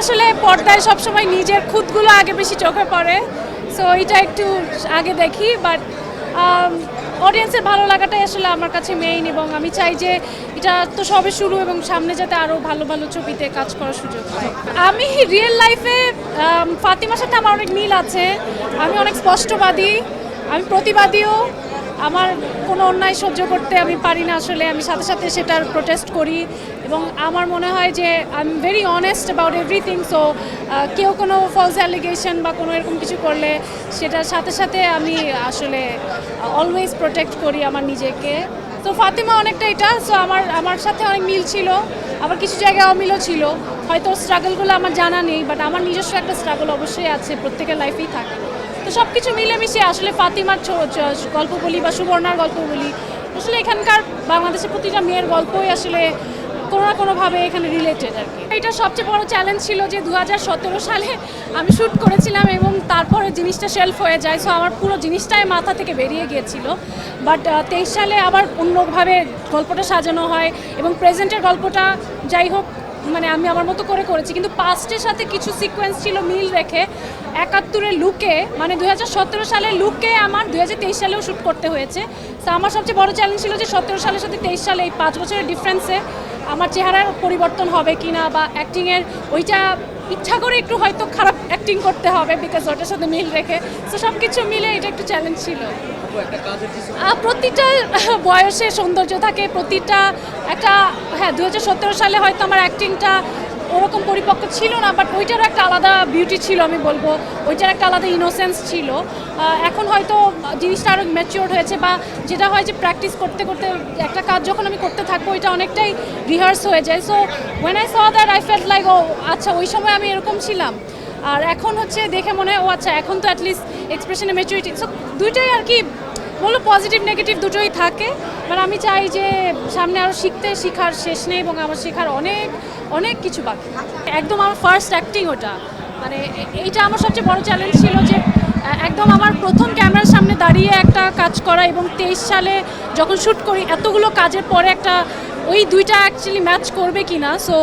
আসলে পর্দায় সবসময় নিজের খুদগুলো আগে বেশি চোখে পড়ে। সো এটা একটু আগে দেখি বাট অডিয়েন্সের ভালো লাগাটাই আসলে আমার কাছে মেইন এবং আমি চাই যে এটা তো সবে শুরু এবং সামনে যাতে আরও ভালো ভালো ছবিতে কাজ করার সুযোগ পাই। আমি রিয়েল লাইফে ফাতিমার সাথে আমার অনেক মিল আছে। আমি অনেক স্পষ্টবাদী, আমি প্রতিবাদীও আমার কোনো অন্যায় সহ্য করতে আমি পারি না আসলে, আমি সাথে সাথে সেটার প্রোটেস্ট করি এবং আমার মনে হয় যে I am very honest about everything so কেউ কোনো ফলস অ্যালিগেশন বা কোনো এরকম কিছু করলে সেটার সাথে সাথে আমি আসলে অলওয়েজ প্রোটেক্ট করি আমার নিজেকে। তো ফাতিমা অনেকটা এটা সো আমার আমার সাথে অনেক মিল ছিল, আবার কিছু জায়গায় অমিলও ছিল। হয়তো স্ট্রাগলগুলো আমার জানা নেই বাট আমার নিজস্ব একটা স্ট্রাগল অবশ্যই আছে, প্রত্যেকের লাইফেই থাকে। তো সব কিছু মিলেমিশে আসলে ফাতিমার গল্প বলি বা সুবর্ণার গল্প বলি, আসলে এখানকার বাংলাদেশের প্রতিটা মেয়ের গল্পই আসলে কোনো না কোনোভাবে এখানে রিলেটেড আর কি। এটা সবচেয়ে বড় চ্যালেঞ্জ ছিল যে দু হাজার সতেরো সালে আমি শ্যুট করেছিলাম এবং তারপরে জিনিসটা শেলফ হয়ে যায় সো আমার পুরো জিনিসটাই মাথা থেকে বেরিয়ে গিয়েছিল। বাট তেইশ সালে আবার অন্যভাবে গল্পটা সাজানো হয় এবং প্রেজেন্টের গল্পটা যাই হোক মানে আমি আমার মতো করে করেছি, কিন্তু পাস্টের সাথে কিছু সিকোয়েন্স ছিল মিল রেখে একাত্তরের লুকে মানে দুই সালের লুকে আমার দু হাজার তেইশ সালেও শ্যুট করতে হয়েছে। তো আমার সবচেয়ে বড় চ্যালেঞ্জ ছিল যে সতেরো সালের সাথে তেইশ সালে এই পাঁচ বছরের ডিফারেন্সে আমার চেহারার পরিবর্তন হবে কি না বা অ্যাক্টিংয়ের ওইটা ইচ্ছা করে একটু হয়তো খারাপ অ্যাক্টিং করতে হবে বিকজ ওটার সাথে মিল রেখে। তো সব কিছু মিলে এটা একটু চ্যালেঞ্জ ছিল। প্রতিটা বয়সে সৌন্দর্য থাকে, প্রতিটা একটা হ্যাঁ দু হাজার সতেরো সালে হয়তো আমার অ্যাক্টিংটা ওরকম পরিপক্ক ছিল না বাট ওইটারও একটা আলাদা বিউটি ছিল আমি বলব, ওইটার একটা আলাদা ইনোসেন্স ছিল। এখন হয়তো জিনিসটা আরও ম্যাচিওর হয়েছে বা যেটা হয় যে প্র্যাকটিস করতে করতে একটা কাজ যখন আমি করতে থাকব, ওইটা অনেকটাই রিহার্স হয়ে যায়। So when I saw that I felt like ও আচ্ছা ওই সময় আমি এরকম ছিলাম। আর এখন হচ্ছে দেখে মনে হয়, ও আচ্ছা এখন তো অ্যাটলিস্ট এক্সপ্রেশনে ম্যাচুরিটি সো দুইটাই আর কি বলো পজিটিভ নেগেটিভ দুটোই থাকে। মানে আমি চাই যে সামনে আরও শিখতে শেখার শেষ নেই এবং আমার শেখার অনেক অনেক কিছু বাকি একদম আমার ফার্স্ট অ্যাক্টিং ওটা। মানে এইটা আমার সবচেয়ে বড় চ্যালেঞ্জ ছিল যে একদম আমার প্রথম ক্যামেরার সামনে দাঁড়িয়ে একটা কাজ করা এবং তেইশ সালে যখন শ্যুট করি, এতগুলো কাজের পরে একটা, ওই দুইটা অ্যাকচুয়ালি ম্যাচ করবে কি না সো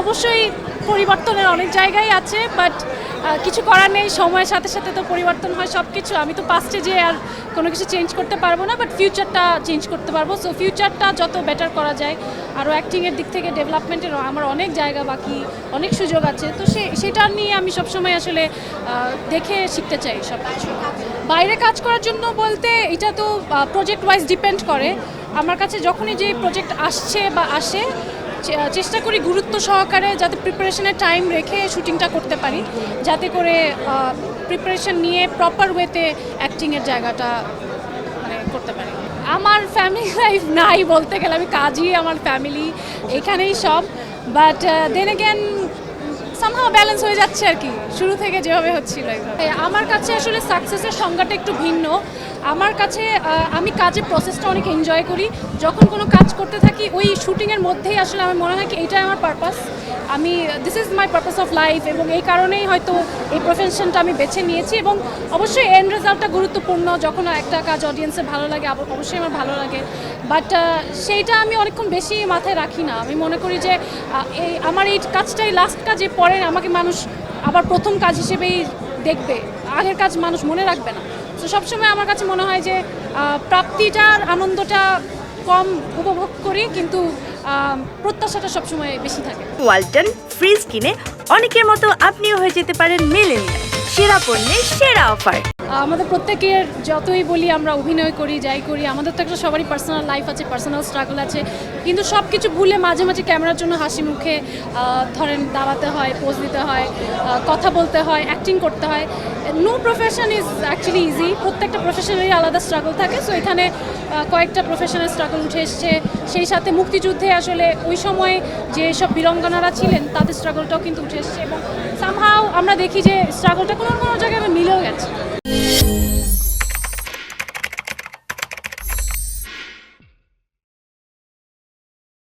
অবশ্যই পরিবর্তনের অনেক জায়গায় আছে বাট কিছু করার নেই, সময়ের সাথে সাথে তো পরিবর্তন হয় সব কিছু আমি তো পাস্টে যে আর কোনো কিছু চেঞ্জ করতে পারব না বাট ফিউচারটা চেঞ্জ করতে পারব। সো ফিউচারটা যত বেটার করা যায় আরও অ্যাক্টিংয়ের দিক থেকে ডেভেলপমেন্টের আমার অনেক জায়গা বাকি, অনেক সুযোগ আছে। তো সে, সেটা নিয়ে আমি সবসময় আসলে দেখে শিখতে চাই সব কিছু বাইরে কাজ করার জন্য বলতে এটা তো প্রজেক্ট ওয়াইজ ডিপেন্ড করে। আমার কাছে যখনই যে প্রজেক্ট আসছে বা আসে চেষ্টা করি গুরুত্ব সহকারে যাতে প্রিপারেশনের টাইম রেখে শুটিংটা করতে পারি, যাতে করে প্রিপারেশন নিয়ে প্রপার ওয়েতে অ্যাক্টিংয়ের জায়গাটা মানে করতে পারি। আমার ফ্যামিলি লাইফ নাই বলতে গেলে, আমি কাজই আমার ফ্যামিলি এখানেই সব। But then again somehow balance হয়ে যাচ্ছে আর কি। শুরু থেকে যেভাবে হচ্ছিল আমার কাছে আসলে সাকসেসের সংজ্ঞাটা একটু ভিন্ন। আমার কাছে আমি কাজের প্রসেসটা অনেক এনজয় করি। যখন কোনো কাজ করতে থাকি, ওই শুটিংয়ের মধ্যেই আসলে আমার মনে হয় কি এইটাই আমার পারপাস আমি this is my purpose of life এবং এই কারণেই হয়তো এই প্রফেশনটা আমি বেছে নিয়েছি এবং অবশ্যই এন্ড রেজাল্টটা গুরুত্বপূর্ণ। যখন একটা কাজ অডিয়েন্সের ভালো লাগে অবশ্যই আমার ভালো লাগে। বাট সেইটা আমি অনেকক্ষণ বেশি মাথায় রাখি না। আমি মনে করি যে এই আমার এই কাজটাই লাস্ট কাজে পরে আমাকে মানুষ আবার প্রথম কাজ হিসেবেই দেখবে। আগের কাজ মানুষ মনে রাখবে না। সবসময় আমার কাছে মনে হয় যে প্রাপ্তিটার আনন্দটা কম উপভোগ করি, কিন্তু প্রত্যাশাটা সবসময় বেশি থাকে। ওয়ালটন ফ্রিজ কিনে অনেকের মতো আপনিও হয়ে যেতে পারেন মেলেনিয়া সেরা পণ্যের সেরা অফার। আমাদের প্রত্যেকের যতই বলি আমরা অভিনয় করি, যাই করি, আমাদের তো একটা সবারই পার্সোনাল লাইফ আছে পার্সোনাল স্ট্রাগল আছে। কিন্তু সব কিছু ভুলে মাঝে মাঝে ক্যামেরার জন্য হাসি মুখে ধরেন দাঁড়াতে হয় পোজ দিতে হয় কথা বলতে হয় অ্যাক্টিং করতে হয়। No profession is actually easy প্রত্যেকটা প্রফেশনেরই আলাদা স্ট্রাগল থাকে। সো এখানে কয়েকটা প্রফেশনাল স্ট্রাগল উঠে এসছে। সেই সাথে মুক্তিযুদ্ধে আসলে ওই সময় যে সব বীরঙ্গনারা ছিলেন, তাদের স্ট্রাগলটাও কিন্তু উঠে এসছে। এবং সামহাও আমরা দেখি যে স্ট্রাগলটা কোনো কোনো জায়গায় মিলেও গেছে।